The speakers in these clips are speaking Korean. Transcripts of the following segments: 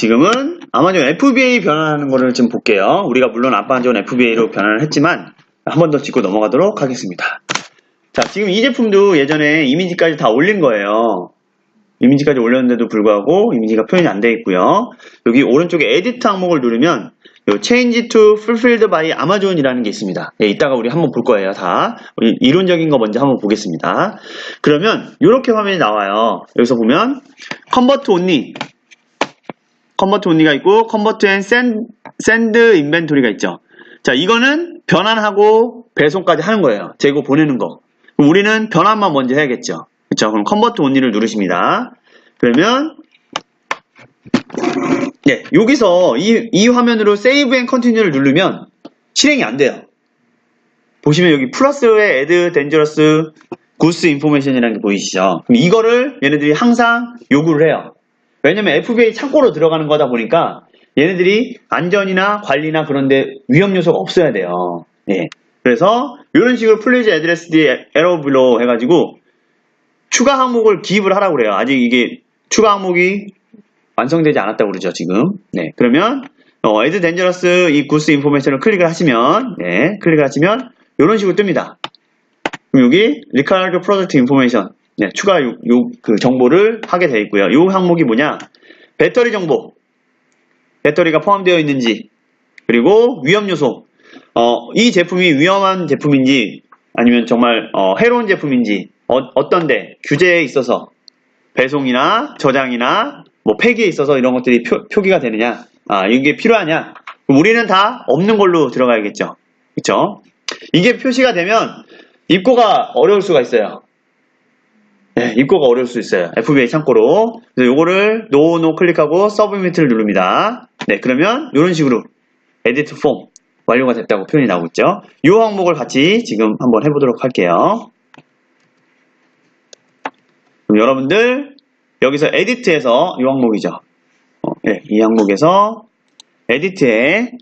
지금은 아마존 FBA 변환하는 거를 좀 볼게요. 우리가 물론 아마존 FBA로 변환을 했지만 한 번 더 짚고 넘어가도록 하겠습니다. 자, 지금 이 제품도 예전에 이미지까지 다 올린 거예요. 이미지까지 올렸는데도 불구하고 이미지가 표현이 안 되어 있고요. 여기 오른쪽에 에디트 항목을 누르면 요 Change to Fulfilled by Amazon이라는 게 있습니다. 예, 이따가 우리 한번 볼 거예요. 다 이론적인 거 먼저 한번 보겠습니다. 그러면 이렇게 화면이 나와요. 여기서 보면 Convert Only, Convert Only가 있고 and Send, Send Inventory가 있죠. 자, 이거는 변환하고 배송까지 하는 거예요. 재고 보내는 거. 그럼 우리는 변환만 먼저 해야겠죠. 그렇죠? 그럼 컨버트 온리를 누르십니다. 그러면 네, 여기서 이, 이 화면으로 세이브 앤 컨티뉴를 누르면 실행이 안 돼요. 보시면 여기 플러스에 add dangerous goods information이라는 게 보이시죠? 그럼 이거를 얘네들이 항상 요구를 해요. 왜냐면 FBA 창고로 들어가는 거다 보니까 얘네들이 안전이나 관리나 그런데 위험 요소가 없어야 돼요. 예. 그래서 이런 식으로 플레이즈 애드레스 뒤에 에러 블로 해가지고 추가 항목을 기입을 하라고 그래요. 아직 이게 추가 항목이 완성되지 않았다고 그러죠, 지금. 네. 그러면, 어, 에드 덴저러스 이 구스 인포메이션을 클릭을 하시면, 네, 클릭을 하시면, 이런 식으로 뜹니다. 그럼 여기, 리카드 프로젝트 인포메이션, 네, 추가 요, 요, 그 정보를 하게 되어 있고요. 이 항목이 뭐냐? 배터리 정보. 배터리가 포함되어 있는지, 그리고 위험 요소. 어, 이 제품이 위험한 제품인지, 아니면 정말, 어, 해로운 제품인지, 어, 떤데 규제에 있어서 배송이나 저장이나 뭐 폐기에 있어서 이런 것들이 표, 기가 되느냐 아 이게 필요하냐 우리는 다 없는 걸로 들어가야겠죠 그쵸 이게 표시가 되면 입고가 어려울 수가 있어요 네, 입고가 어려울 수 있어요. FBA 창고로. 그래서 요거를 노노 클릭하고 서브미트를 누릅니다. 네 그러면 이런 식으로 에디트 폼 완료가 됐다고 표현이 나오고 있죠. 이 항목을 같이 지금 한번 해보도록 할게요. 그럼 여러분들 여기서 에디트에서 이 항목이죠. 어, 네, 이 항목에서 에디트에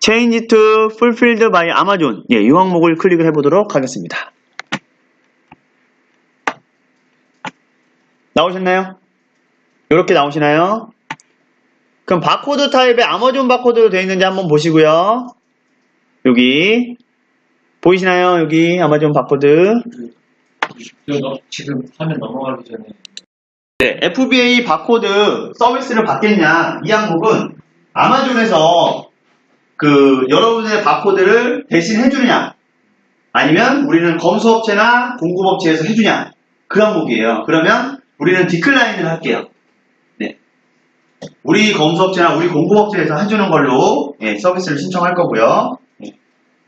Change to Fulfilled by Amazon. 예, 이 항목을 클릭을 해보도록 하겠습니다. 나오셨나요? 이렇게 나오시나요? 그럼 바코드 타입의 아마존 바코드로 되어 있는지 한번 보시고요. 여기 보이시나요? 여기 아마존 바코드 지금 화면 넘어가기 전에 네, FBA 바코드 서비스를 받겠냐 이 항목은 아마존에서 그 여러분의 바코드를 대신 해주느냐 아니면 우리는 검수업체나 공급업체에서 해주냐 그 항목이에요. 그러면 우리는 디클라인을 할게요. 네, 우리 검수업체나 우리 공급업체에서 해주는 걸로 예, 서비스를 신청할 거고요. 예,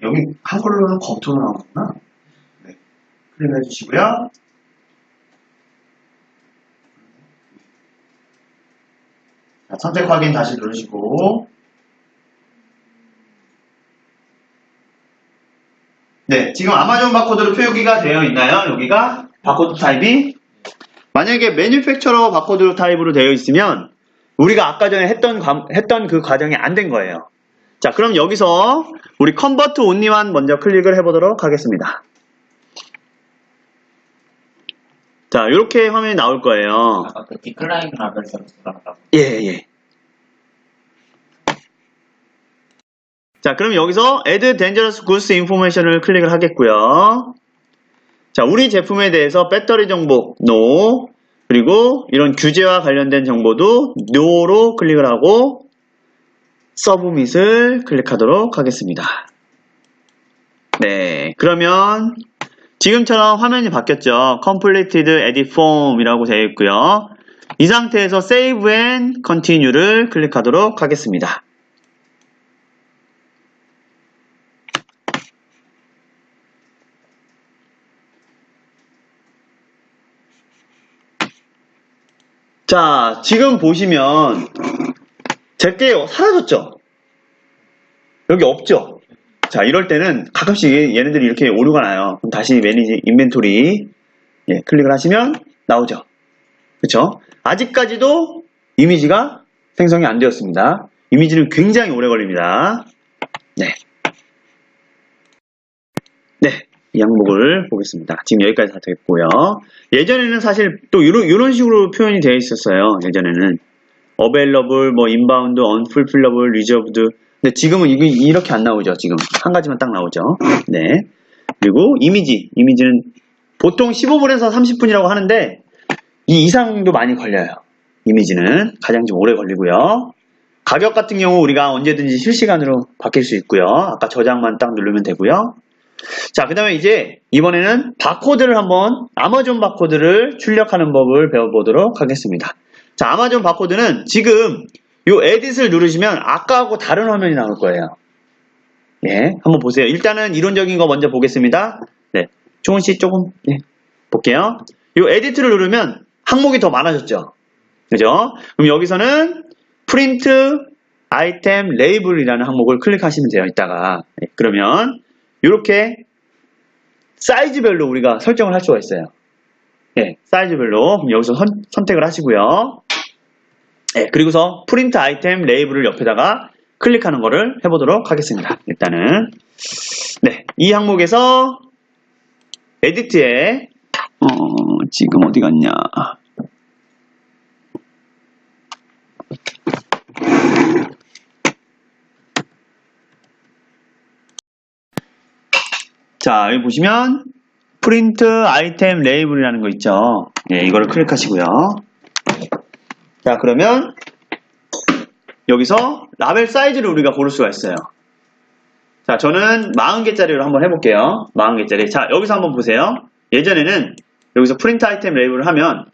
여기 한글로는 검토로 나오구나. 네, 클릭해 주시고요. 자, 선택 확인 다시 누르시고 네, 지금 아마존 바코드로 표기가 되어 있나요? 여기가 바코드 타입이 만약에 매뉴팩처러 바코드 타입으로 되어 있으면 우리가 아까 전에 했던 과- 했던 그 과정이 안 된 거예요. 자, 그럼 여기서 우리 컨버트 온리만 먼저 클릭을 해보도록 하겠습니다. 자, 이렇게 화면이 나올 거예요. 아까 그 디클라인 예, 예. 자, 그럼 여기서 Add Dangerous Goods Information을 클릭을 하겠고요. 자, 우리 제품에 대해서 배터리 정보 No, 그리고 이런 규제와 관련된 정보도 No로 클릭을 하고 서브밋을 클릭하도록 하겠습니다. 네, 그러면 지금처럼 화면이 바뀌었죠. Completed Edit Form이라고 되어 있고요. 이 상태에서 Save and Continue를 클릭하도록 하겠습니다. 자, 지금 보시면 제게 사라졌죠? 여기 없죠? 자, 이럴 때는 가끔씩 얘네들이 이렇게 오류가 나요. 그럼 다시 매니지 인벤토리 예, 클릭을 하시면 나오죠. 그쵸? 아직까지도 이미지가 생성이 안 되었습니다. 이미지는 굉장히 오래 걸립니다. 네. 항목을 보겠습니다. 지금 여기까지 다 됐고요. 예전에는 사실 또 이런, 이런 식으로 표현이 되어 있었어요. 예전에는. available, 뭐 inbound, unfulfillable, reserved. 근데 지금은 이게 이렇게 안 나오죠. 지금 한 가지만 딱 나오죠. 네. 그리고 이미지, 이미지는 보통 15분에서 30분이라고 하는데 이 이상도 많이 걸려요. 이미지는 가장 좀 오래 걸리고요. 가격 같은 경우 우리가 언제든지 실시간으로 바뀔 수 있고요. 아까 저장만 딱 누르면 되고요. 자, 그 다음에 이제 이번에는 바코드를 한번 아마존 바코드를 출력하는 법을 배워보도록 하겠습니다. 자, 아마존 바코드는 지금 요 에딧을 누르시면 아까하고 다른 화면이 나올 거예요. 예, 한번 보세요. 일단은 이론적인 거 먼저 보겠습니다. 네, 조은 씨 조금 네, 볼게요. 요 에디트를 누르면 항목이 더 많아졌죠. 그죠? 그럼 여기서는 프린트 아이템 레이블이라는 항목을 클릭하시면 돼요. 이따가 네, 그러면 이렇게 사이즈별로 우리가 설정을 할 수가 있어요. 예, 사이즈별로 여기서 선, 선택을 하시고요. 예, 그리고서 프린트 아이템 레이블을 옆에다가 클릭하는 거를 해보도록 하겠습니다. 일단은 네, 이 항목에서 에디트에 어, 지금 어디 갔냐? 자, 여기 보시면 프린트 아이템 레이블이라는 거 있죠. 네, 이거를 클릭하시고요. 자, 그러면 여기서 라벨 사이즈를 우리가 고를 수가 있어요. 자, 저는 40개짜리로 한번 해볼게요. 40개짜리. 자, 여기서 한번 보세요. 예전에는 여기서 프린트 아이템 레이블을 하면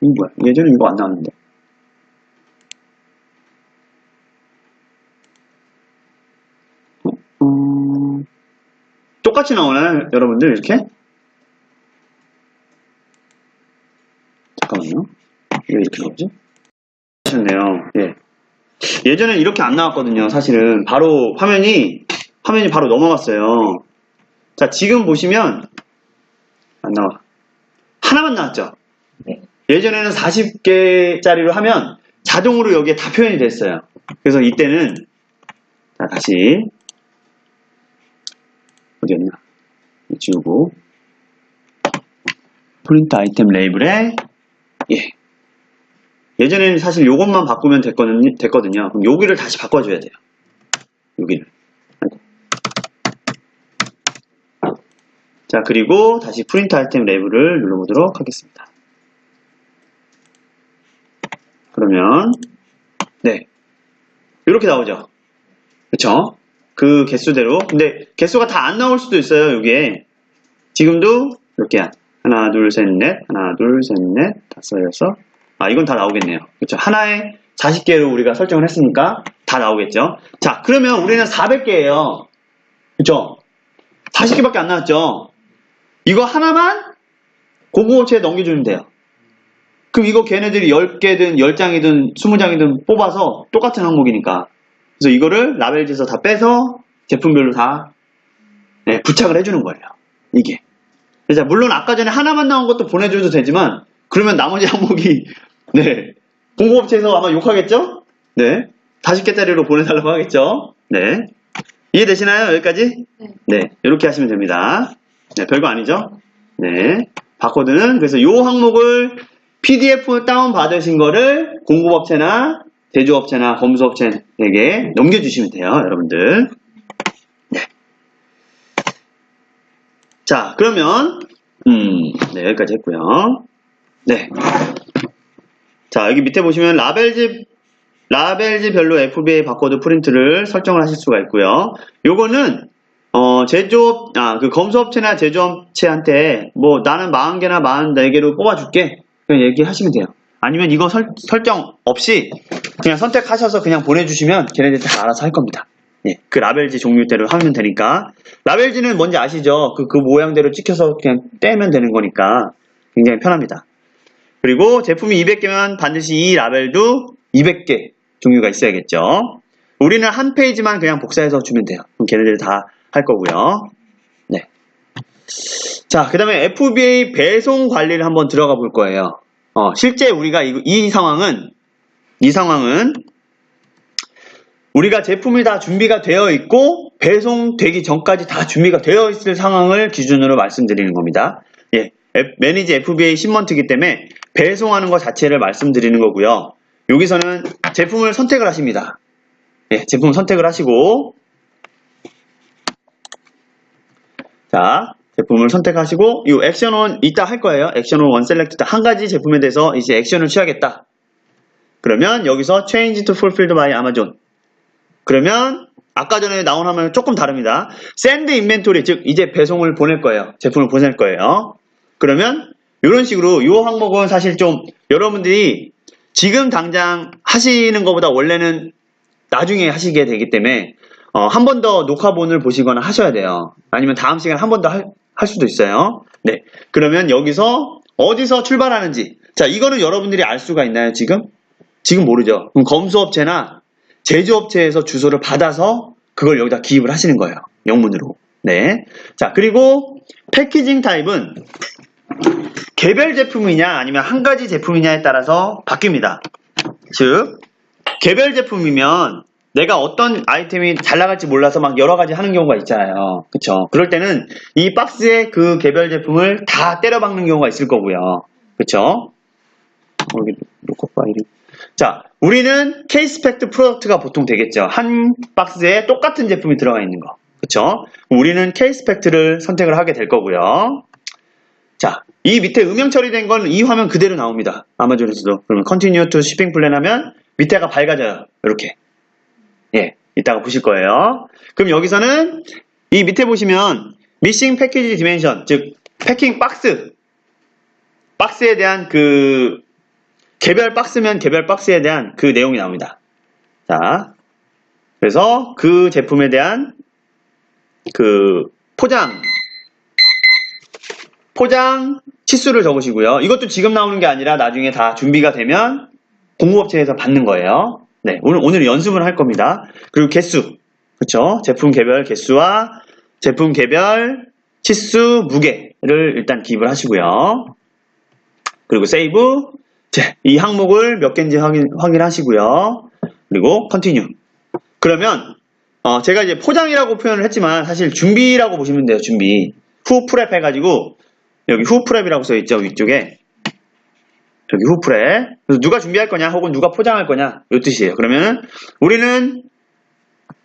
이거 뭐야? 예전에 이거 안 나왔는데. 똑같이 나오나요, 여러분들 이렇게? 잠깐만요. 왜 이렇게 나오지? 하셨네요. 예. 예전엔 이렇게 안 나왔거든요. 사실은 바로 화면이 화면이 바로 넘어갔어요. 자, 지금 보시면 안 나와. 하나만 나왔죠. 네. 예전에는 40개짜리로 하면 자동으로 여기에 다 표현이 됐어요. 그래서 이때는 자, 다시 어디였나? 지우고 프린트 아이템 레이블에 예. 예전에는 사실 요것만 바꾸면 됐거든요. 됐거든요. 그럼 여기를 다시 바꿔줘야 돼요. 여기를. 자, 그리고 다시 프린트 아이템 레이블을 눌러보도록 하겠습니다. 그러면, 네. 이렇게 나오죠. 그쵸? 그 개수대로. 근데 개수가 다 안 나올 수도 있어요, 여기에. 지금도 이렇게 하나, 둘, 셋, 넷, 하나, 둘, 셋, 넷, 다섯, 여섯. 아, 이건 다 나오겠네요. 그쵸? 하나에 40개로 우리가 설정을 했으니까 다 나오겠죠? 자, 그러면 우리는 400개예요. 그쵸? 40개밖에 안 나왔죠? 이거 하나만 고구업체에 넘겨주면 돼요. 그럼 이거 걔네들이 10개든 10장이든 20장이든 뽑아서 똑같은 항목이니까. 그래서 이거를 라벨지에서 다 빼서 제품별로 다 네, 부착을 해주는 거예요. 이게. 자, 물론 아까 전에 하나만 나온 것도 보내줘도 되지만 그러면 나머지 항목이 네 공급업체에서 아마 욕하겠죠? 네 40개짜리로 보내달라고 하겠죠? 네 이해되시나요? 여기까지? 네. 네 이렇게 하시면 됩니다. 네 별거 아니죠? 네 바코드는 그래서 이 항목을 PDF 다운 받으신 거를 공급업체나 제조업체나 검수업체에게 넘겨주시면 돼요, 여러분들. 네. 자, 그러면 음, 네 여기까지 했고요. 네. 자, 여기 밑에 보시면 라벨지, 라벨지별로 FBA 바코드 프린트를 설정을 하실 수가 있고요. 요거는, 어, 제조업, 아, 그 검수업체나 제조업체한테 뭐 나는 40개나 44개로 뽑아줄게. 그냥 얘기하시면 돼요. 아니면 이거 설, 설정 없이 그냥 선택하셔서 그냥 보내주시면 걔네들 다 알아서 할 겁니다. 예, 그 라벨지 종류대로 하면 되니까. 라벨지는 뭔지 아시죠? 그, 그 모양대로 찍혀서 그냥 떼면 되는 거니까 굉장히 편합니다. 그리고 제품이 200개면 반드시 이 라벨도 200개 종류가 있어야겠죠. 우리는 한 페이지만 그냥 복사해서 주면 돼요. 그럼 걔네들이 다할 거고요. 네. 자, 그 다음에 FBA 배송 관리를 한번 들어가 볼 거예요. 어, 실제 우리가 이, 이 상황은, 이 상황은 우리가 제품이 다 준비가 되어 있고 배송되기 전까지 다 준비가 되어 있을 상황을 기준으로 말씀드리는 겁니다. 예, 매니지 FBA 신먼트이기 때문에 배송하는 것 자체를 말씀드리는 거고요. 여기서는 제품을 선택을 하십니다. 예, 제품 선택을 하시고 자, 제품을 선택하시고 이 액션 원 이따 할 거예요. 액션 원 원 셀렉트 한 가지 제품에 대해서 이제 액션을 취하겠다. 그러면 여기서 change to fulfilled by Amazon. 그러면 아까 전에 나온 화면은 조금 다릅니다. send inventory 즉 이제 배송을 보낼 거예요. 제품을 보낼 거예요. 그러면 이런 식으로 이 항목은 사실 좀 여러분들이 지금 당장 하시는 것보다 원래는 나중에 하시게 되기 때문에 어, 한 번 더 녹화본을 보시거나 하셔야 돼요. 아니면 다음 시간에 한 번 더 할 수도 있어요. 네. 그러면 여기서 어디서 출발하는지. 자, 이거는 여러분들이 알 수가 있나요, 지금? 지금 모르죠. 그럼 검수업체나 제조업체에서 주소를 받아서 그걸 여기다 기입을 하시는 거예요. 영문으로. 네. 자, 그리고 패키징 타입은 개별 제품이냐 아니면 한 가지 제품이냐에 따라서 바뀝니다. 즉, 개별 제품이면 내가 어떤 아이템이 잘 나갈지 몰라서 막 여러 가지 하는 경우가 있잖아요. 그쵸? 그럴 때는 이 박스에 그 개별 제품을 다 때려 박는 경우가 있을 거고요. 그쵸? 여기 로커 파일이. 자, 우리는 케이스펙트 프로덕트가 보통 되겠죠. 한 박스에 똑같은 제품이 들어가 있는 거. 그쵸? 우리는 케이스펙트를 선택을 하게 될 거고요. 자, 이 밑에 음영 처리된 건 이 화면 그대로 나옵니다. 아마존에서도. 그러면 continue to shipping plan 하면 밑에가 밝아져요. 이렇게. 예, 이따가 보실 거예요. 그럼 여기서는 이 밑에 보시면 미싱 패키지 디멘션, 즉 패킹 박스, 박스에 대한 그 개별 박스면 개별 박스에 대한 그 내용이 나옵니다. 자, 그래서 그 제품에 대한 그 포장, 포장 치수를 적으시고요. 이것도 지금 나오는 게 아니라 나중에 다 준비가 되면 공급업체에서 받는 거예요. 네, 오늘, 오늘 연습을 할 겁니다. 그리고 개수. 그쵸? 제품 개별 개수와 제품 개별 치수, 무게를 일단 기입을 하시고요. 그리고 세이브. 자, 이 항목을 몇 개인지 확인, 확인하시고요. 그리고 컨티뉴. 그러면, 어, 제가 이제 포장이라고 표현을 했지만 사실 준비라고 보시면 돼요, 준비. 후 프랩 해가지고, 여기 후 프랩이라고 써있죠, 위쪽에. 여기 후프레. 그래서 누가 준비할 거냐, 혹은 누가 포장할 거냐, 이 뜻이에요. 그러면 우리는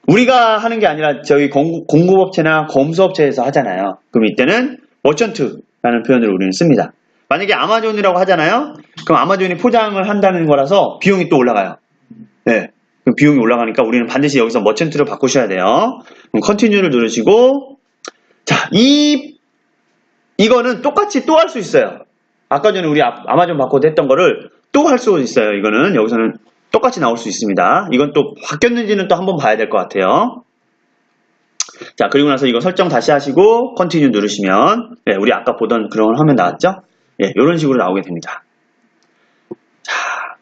우리가 하는 게 아니라 저희 공급, 공급업체나 검수업체에서 하잖아요. 그럼 이때는 머천트라는 표현을 우리는 씁니다. 만약에 아마존이라고 하잖아요. 그럼 아마존이 포장을 한다는 거라서 비용이 또 올라가요. 네. 그럼 비용이 올라가니까 우리는 반드시 여기서 머천트를 바꾸셔야 돼요. 그럼 컨티뉴를 누르시고 자, 이 이거는 똑같이 또 할 수 있어요. 아까 전에 우리 아- 아마존 바코드 했던 거를 또 할 수 있어요. 이거는 여기서는 똑같이 나올 수 있습니다. 이건 또 바뀌었는지는 또 한번 봐야 될 것 같아요. 자, 그리고 나서 이거 설정 다시 하시고 컨티뉴 누르시면 예, 우리 아까 보던 그런 화면 나왔죠? 예, 이런 식으로 나오게 됩니다. 자,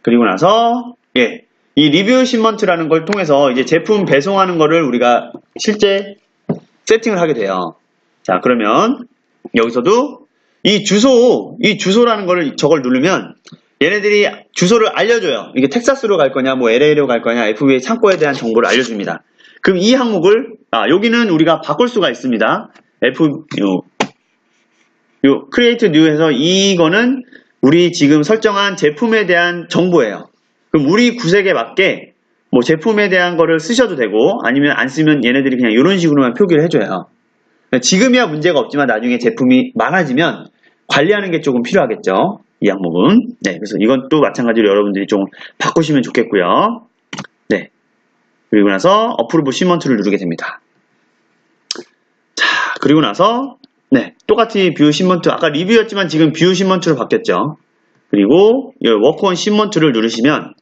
그리고 나서 예, 이 리뷰 신먼트라는 걸 통해서 이제 제품 배송하는 거를 우리가 실제 세팅을 하게 돼요. 자, 그러면 여기서도 이 주소, 이 주소라는 거를 저걸 누르면 얘네들이 주소를 알려줘요. 이게 텍사스로 갈 거냐, 뭐 LA로 갈 거냐, FBA 창고에 대한 정보를 알려줍니다. 그럼 이 항목을, 아, 여기는 우리가 바꿀 수가 있습니다. F, 요, 요, create new에서 이거는 우리 지금 설정한 제품에 대한 정보예요. 그럼 우리 구색에 맞게 뭐 제품에 대한 거를 쓰셔도 되고 아니면 안 쓰면 얘네들이 그냥 이런 식으로만 표기를 해줘요. 지금이야 문제가 없지만 나중에 제품이 많아지면 관리하는 게 조금 필요하겠죠. 이 항목은. 네, 그래서 이건 또 마찬가지로 여러분들이 좀 바꾸시면 좋겠고요. 네. 그리고 나서 어프로브 시먼트를 누르게 됩니다. 자, 그리고 나서 네, 똑같이 뷰 시먼트 아까 리뷰였지만 지금 뷰 시먼트로 바뀌었죠. 그리고 이 워크온 시먼트를 누르시면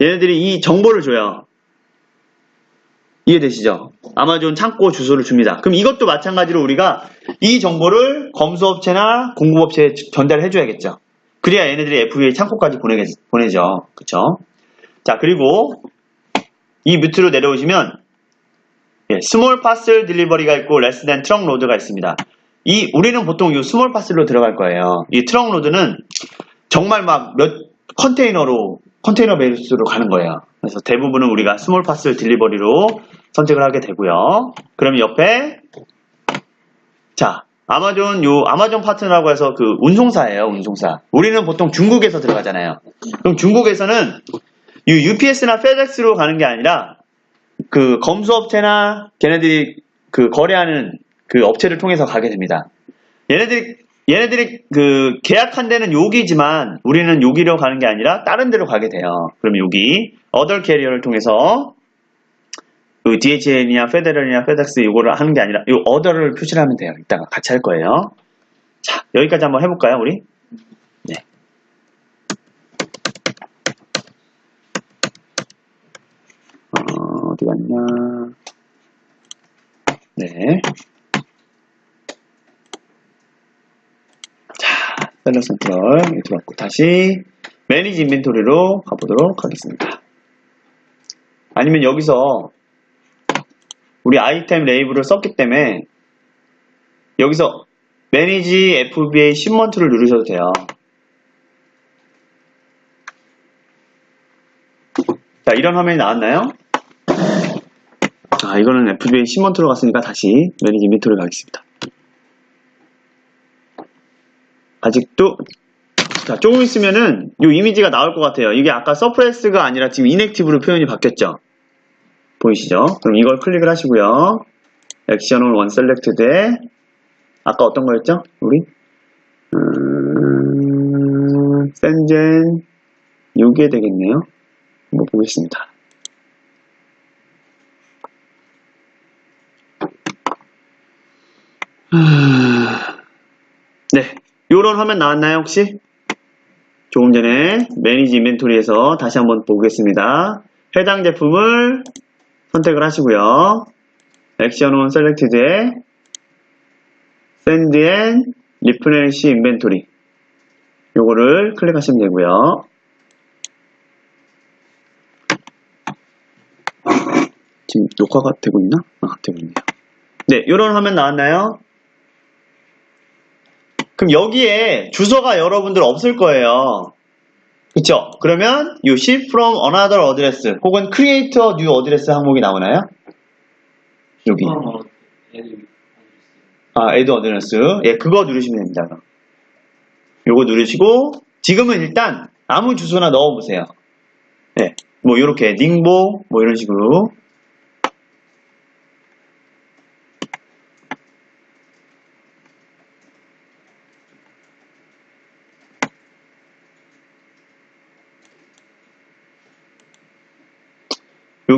얘네들이 이 정보를 줘요. 이해되시죠? 아마존 창고 주소를 줍니다. 그럼 이것도 마찬가지로 우리가 이 정보를 검수업체나 공급업체에 전달해 줘야겠죠. 그래야 얘네들이 FBA 창고까지 보내게, 보내죠. 그쵸? 자, 그리고 이 밑으로 내려오시면 예, 스몰 파슬 딜리버리가 있고 레스 댄 트럭 로드가 있습니다. 이 우리는 보통 이 스몰 파슬로 들어갈 거예요. 이 트럭 로드는 정말 막 몇 컨테이너로 컨테이너 베이스로 가는 거예요. 그래서 대부분은 우리가 스몰 파슬 딜리버리로 선택을 하게 되고요. 그러면 옆에 자 아마존 요 아마존 파트너라고 해서 그 운송사예요, 운송사. 우리는 보통 중국에서 들어가잖아요. 그럼 중국에서는 이 UPS나 FedEx로 가는 게 아니라 그 검수업체나 걔네들이 그 거래하는 그 업체를 통해서 가게 됩니다. 얘네들이 얘네들이 그 계약한 데는 여기지만 우리는 여기로 가는 게 아니라 다른 데로 가게 돼요. 그럼 여기 어덜 캐리어를 통해서 그 DHL이냐 페데럴이냐 페덱스 이거를 하는 게 아니라 이 어더를 표시를 하면 돼요. 이따가 같이 할 거예요. 자 여기까지 한번 해볼까요, 우리? 네. 어, 어디 갔냐? 네. 자, 셀러 센트럴 들어왔고 다시 매니지 인벤토리로 가보도록 하겠습니다. 아니면 여기서 우리 아이템 레이블을 썼기 때문에 여기서 매니지 FBA 신먼트를 누르셔도 돼요. 자, 이런 화면이 나왔나요? 아, 이거는 FBA 신먼트로 갔으니까 다시 매니지 인벤토리 가겠습니다. 아직도 자, 조금 있으면은 이 이미지가 나올 것 같아요. 이게 아까 서프레스가 아니라 지금 인액티브로 표현이 바뀌었죠. 보이시죠? 그럼 이걸 클릭을 하시고요. 액션 온 셀렉트드에 아까 어떤 거였죠? 우리 음, 센젠 6에 되겠네요. 한번 보겠습니다. 아, 네, 요런 화면 나왔나요 혹시? 조금 전에 매니지 인벤토리에서 다시 한번 보겠습니다. 해당 제품을 선택을 하시고요. 액션 온 셀렉티드에 샌드 앤 리프레시 인벤토리 요거를 클릭하시면 되고요. 지금 녹화가 되고 있나? 아, 되고 있네요. 네, 요런 화면 나왔나요? 그럼 여기에 주소가 여러분들 없을 거예요. 그쵸? 그러면 이 ship from another address 혹은 create a new address 항목이 나오나요? 여기. 아, add address. 예, 그거 누르시면 됩니다. 요거 누르시고 지금은 일단 아무 주소나 넣어보세요. 예, 뭐 요렇게 닝보 뭐 이런 식으로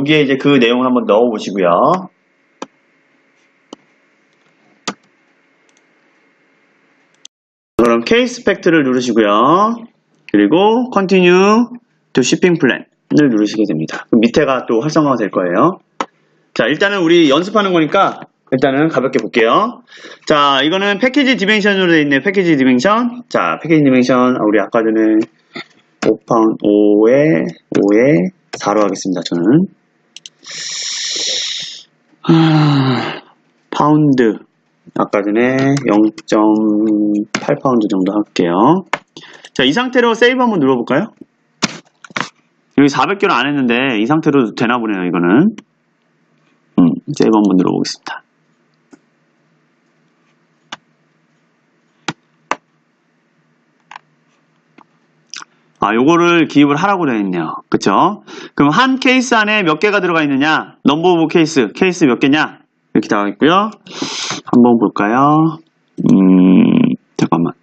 여기에 이제 그 내용을 한번 넣어 보시고요. 그럼 케이스 팩트를 누르시고요. 그리고 continue to shipping plan을 누르시게 됩니다. 그럼 밑에가 또 활성화가 될 거예요. 자, 일단은 우리 연습하는 거니까 일단은 가볍게 볼게요. 자, 이거는 패키지 디멘션으로 되어 있네. 패키지 디멘션. 자, 패키지 디멘션 우리 아까 전에 5파운 5에 5에 4로 하겠습니다. 저는 하, 파운드 아까 전에 0.8파운드 정도 할게요. 자, 이 상태로 세이브 한번 눌러볼까요? 여기 400개로 안 했는데 이 상태로 되나 보네요, 이거는. 음, 세이브 한번 눌러보겠습니다. 아, 요거를 기입을 하라고 되어 있네요. 그쵸? 그럼 한 케이스 안에 몇 개가 들어가 있느냐? 넘버 오브 케이스, 케이스 몇 개냐? 이렇게 나와 있고요. 한번 볼까요? 음, 잠깐만.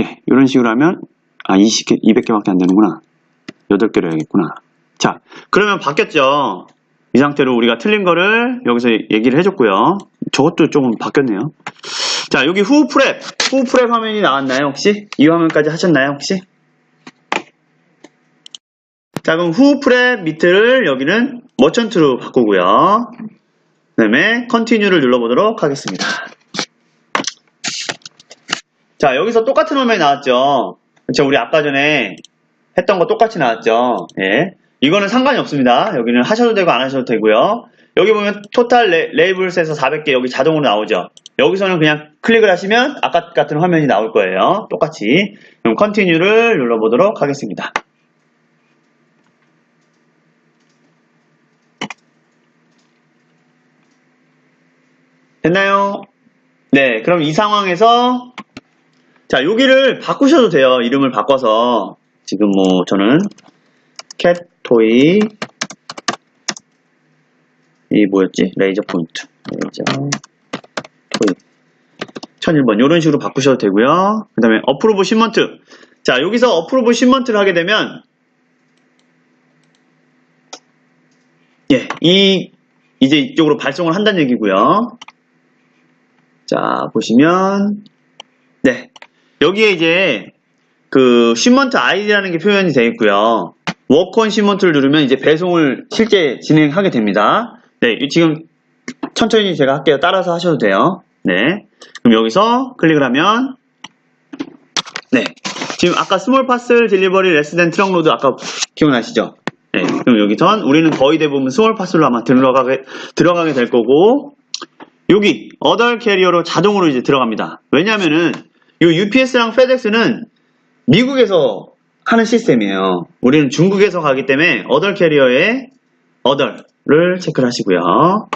예, 이런 식으로 하면, 아, 20개, 200개밖에 안 되는구나. 8개로 해야겠구나. 자, 그러면 바뀌었죠? 이 상태로 우리가 틀린 거를 여기서 얘기를 해줬고요. 저것도 조금 바뀌었네요. 자, 여기 후 프랩, 후 프랩 화면이 나왔나요, 혹시? 이 화면까지 하셨나요, 혹시? 자, 그럼 후 프랩 밑을 여기는 머천트로 바꾸고요. 그 다음에 컨티뉴를 눌러보도록 하겠습니다. 자, 여기서 똑같은 화면이 나왔죠. 그쵸, 우리 아까 전에 했던 거 똑같이 나왔죠. 예. 이거는 상관이 없습니다. 여기는 하셔도 되고 안 하셔도 되고요. 여기 보면 토탈 레, 레이블스에서 400개 여기 자동으로 나오죠. 여기서는 그냥 클릭을 하시면 아까 같은 화면이 나올 거예요. 똑같이. 그럼 컨티뉴를 눌러보도록 하겠습니다. 됐나요? 네, 그럼 이 상황에서 자, 여기를 바꾸셔도 돼요. 이름을 바꿔서 지금 뭐 저는 캣토이 이 뭐였지? 레이저 폰트 레이저 토이 1001번 이런 식으로 바꾸셔도 되고요. 그 다음에 어프로브 신먼트 자, 여기서 어프로브 신먼트를 하게 되면 예, 이 이제 이쪽으로 발송을 한다는 얘기고요. 자, 보시면 네. 여기에 이제 그 신먼트 아이디라는 게 표현이 되어 있고요. 워크온 신먼트를 누르면 이제 배송을 실제 진행하게 됩니다. 네, 이 지금 천천히 제가 할게요. 따라서 하셔도 돼요. 네. 그럼 여기서 클릭을 하면 네. 지금 아까 스몰 파슬 딜리버리 레스덴 트럭 로드 아까 기억나시죠? 네. 그럼 여기선 우리는 거의 대부분 스몰 파슬로 아마 들어가게 들어가게 될 거고 여기 어덜 캐리어로 자동으로 이제 들어갑니다. 왜냐면은 이 UPS랑 FedEx는 미국에서 하는 시스템이에요. 우리는 중국에서 가기 때문에 어덜 캐리어에 어덜을 체크를 하시고요.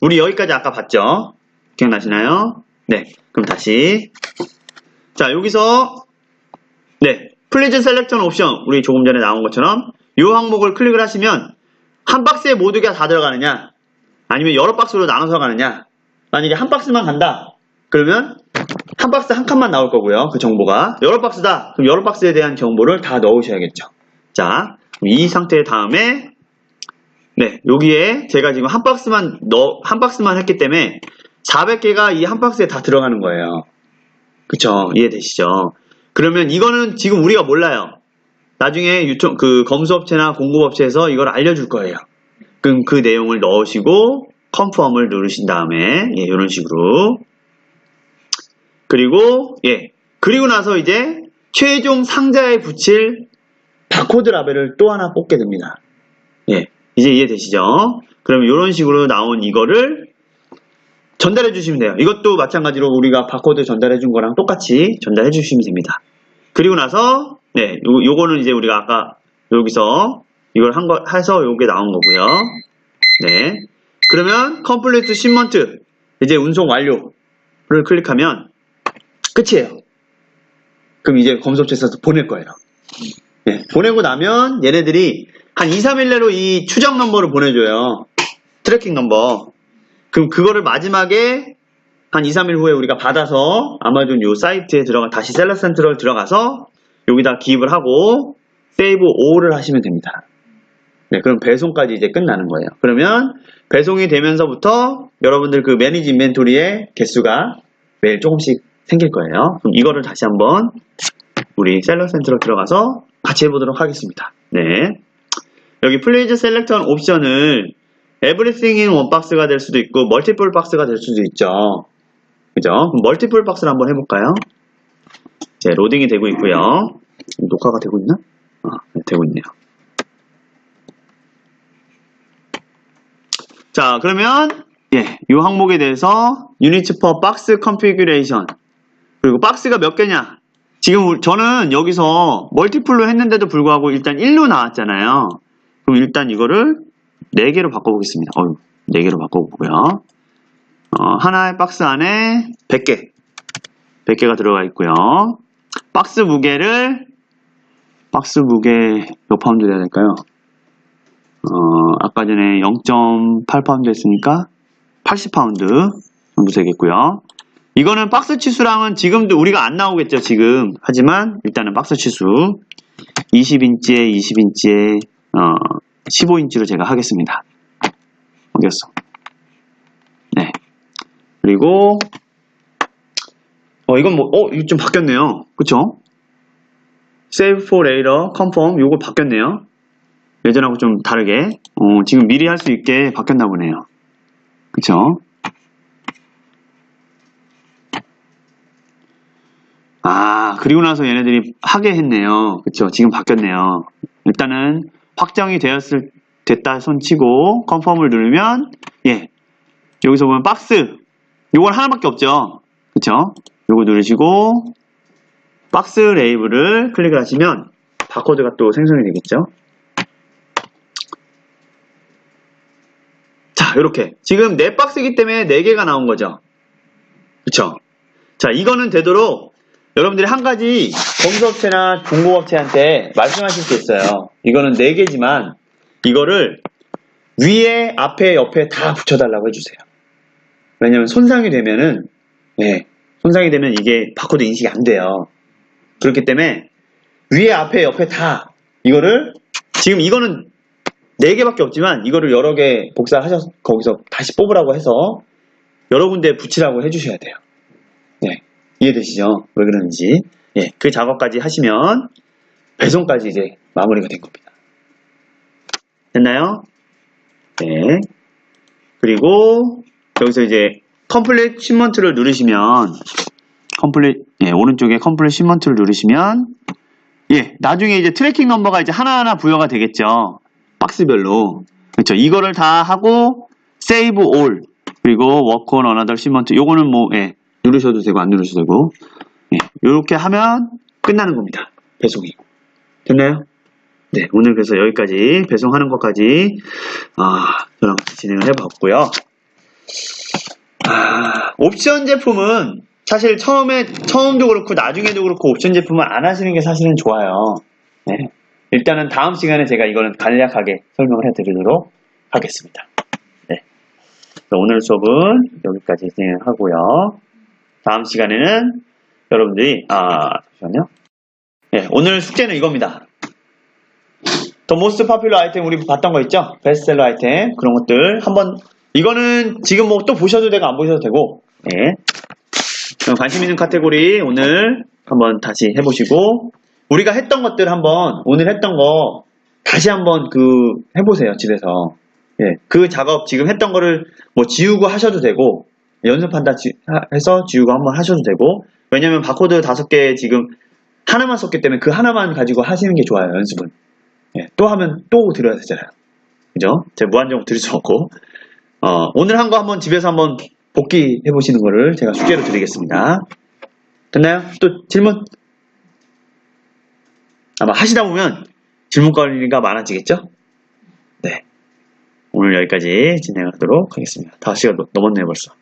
우리 여기까지 아까 봤죠? 기억나시나요? 네. 그럼 다시. 자 여기서 네 플리즈 셀렉션 옵션 우리 조금 전에 나온 것처럼 이 항목을 클릭을 하시면 한 박스에 모두 가 다 들어가느냐 아니면 여러 박스로 나눠서 가느냐. 만약에 한 박스만 간다. 그러면 한 박스 한 칸만 나올 거고요 그 정보가. 여러 박스다. 그럼 여러 박스에 대한 정보를 다 넣으셔야겠죠. 자 이 상태 다음에 네 여기에 제가 지금 한 박스만 넣, 한 박스만 했기 때문에 400개가 이 한 박스에 다 들어가는 거예요. 그쵸? 이해되시죠? 그러면 이거는 지금 우리가 몰라요. 나중에 유통 그 검수업체나 공급업체에서 이걸 알려줄 거예요. 그럼 그 내용을 넣으시고 컨펌을 누르신 다음에 예, 이런 식으로. 그리고 예 그리고 나서 이제 최종 상자에 붙일 바코드 라벨을 또 하나 뽑게 됩니다. 예 이제 이해되시죠? 그럼 이런 식으로 나온 이거를 전달해 주시면 돼요. 이것도 마찬가지로 우리가 바코드 전달해 준 거랑 똑같이 전달해 주시면 됩니다. 그리고 나서 네 요, 요거는 이제 우리가 아까 여기서 이걸 한 거 해서 요게 나온 거고요. 네. 그러면 컴플리트 신먼트 이제 운송 완료를 클릭하면 끝이에요. 그럼 이제 검수업체에서 보낼 거예요. 네, 보내고 나면 얘네들이 한 2, 3일 내로 이 추적 넘버를 보내줘요. 트래킹 넘버. 그럼 그거를 마지막에 한 2, 3일 후에 우리가 받아서 아마존 요 사이트에 들어가 다시 셀러 센트럴 들어가서 여기다 기입을 하고 세이브 5를 하시면 됩니다. 네, 그럼 배송까지 이제 끝나는 거예요. 그러면 배송이 되면서부터 여러분들 그 매니지 인벤토리의 개수가 매일 조금씩 생길 거예요. 그럼 이거를 다시 한번 우리 셀러 센터로 들어가서 같이 해보도록 하겠습니다. 네. 여기 플레이즈 셀렉션 옵션을 에브리띵 인 원박스가 될 수도 있고 멀티플 박스가 될 수도 있죠. 그죠? 멀티플 박스를 한번 해볼까요? 네, 로딩이 되고 있고요. 녹화가 되고 있나? 아, 네, 되고 있네요. 자, 그러면 예, 이 항목에 대해서 유니츠 퍼 박스 컨피규레이션 그리고 박스가 몇 개냐? 지금 우- 저는 여기서 멀티플로 했는데도 불구하고 일단 1로 나왔잖아요. 그럼 일단 이거를 4개로 바꿔보겠습니다. 어휴, 4개로 바꿔보고요. 어, 하나의 박스 안에 100개, 100개가 들어가 있고요. 박스 무게를 박스 무게 몇 파운드 돼야 될까요? 어, 아까 전에 0.8파운드 했으니까 80파운드 정도 되겠고요. 이거는 박스 치수랑은 지금도 우리가 안 나오겠죠, 지금. 하지만 일단은 박스 치수 20인치에 20인치에 15인치로 제가 하겠습니다. 어디였어? 네. 그리고 어 이건 뭐어 이거 좀 바뀌었네요. 그쵸? Save for later, confirm 요거 바뀌었네요. 예전하고 좀 다르게 어, 지금 미리 할 수 있게 바뀌었나 보네요. 그쵸? 아, 그리고 나서 얘네들이 하게 했네요. 그쵸? 지금 바뀌었네요. 일단은 확정이 되었을, 됐다 손 치고, 컨펌을 누르면, 예. 여기서 보면 박스. 요건 하나밖에 없죠. 그쵸? 요거 누르시고, 박스 레이블을 클릭을 하시면, 바코드가 또 생성이 되겠죠? 자, 이렇게. 지금 네 박스이기 때문에 네 개가 나온 거죠. 그쵸? 자, 이거는 되도록 여러분들이 한 가지 검수업체나 중고업체한테 말씀하실 수 있어요. 이거는 네 개지만 이거를 위에, 앞에, 옆에 다 붙여달라고 해주세요. 왜냐면 손상이 되면은, 네, 손상이 되면 이게 바코드 인식이 안 돼요. 그렇기 때문에 위에, 앞에, 옆에 다 이거를 지금 이거는 네 개밖에 없지만 이거를 여러 개 복사하셔서 거기서 다시 뽑으라고 해서 여러 군데 붙이라고 해주셔야 돼요. 네, 이해되시죠? 왜 그러는지. 예, 그 작업까지 하시면 배송까지 이제 마무리가 된 겁니다. 됐나요? 네. 그리고 여기서 이제 컴플릿 쉬먼트를 누르시면 컴플릿 예, 오른쪽에 컴플릿 쉬먼트를 누르시면 예, 나중에 이제 트래킹 넘버가 이제 하나하나 부여가 되겠죠. 박스별로. 그렇죠. 이거를 다 하고 save all 그리고 work on another shipment 요거는 뭐 예, 누르셔도 되고 안 누르셔도 되고 예, 요렇게 하면 끝나는 겁니다. 배송이. 됐나요? 네, 오늘 그래서 여기까지 배송하는 것까지 아, 저랑 진행을 해봤고요. 아, 옵션 제품은 사실 처음에 처음도 그렇고 나중에도 그렇고 옵션 제품을 안 하시는 게 사실은 좋아요. 네. 일단은 다음 시간에 제가 이거는 간략하게 설명을 해드리도록 하겠습니다. 네. 오늘 수업은 여기까지 진행하고요. 다음 시간에는 여러분들이 아 잠시만요. 네, 오늘 숙제는 이겁니다. 더 모스트 파퓰러 아이템 우리 봤던 거 있죠? 베스트셀러 아이템 그런 것들 한번 이거는 지금 뭐 또 보셔도 되고 안 보셔도 되고 예. 그럼 관심 있는 카테고리 오늘 한번 다시 해보시고 우리가 했던 것들 한번 오늘 했던 거 다시 한번 그 해보세요 집에서 예. 그 작업 지금 했던 거를 뭐 지우고 하셔도 되고 연습한다 해서 지우고 한번 하셔도 되고 왜냐면 바코드 다섯 개 지금 하나만 썼기 때문에 그 하나만 가지고 하시는 게 좋아요 연습은 예, 또 하면 또 들어야 되잖아요. 그죠? 제가 무한정으로 들을 수 없고. 어, 오늘 한 거 한번 집에서 한번 복귀해 보시는 거를 제가 숙제로 드리겠습니다. 됐나요? 또 질문? 아마 하시다 보면 질문거리가 많아지겠죠? 네. 오늘 여기까지 진행하도록 하겠습니다. 5시가 넘었네요, 벌써.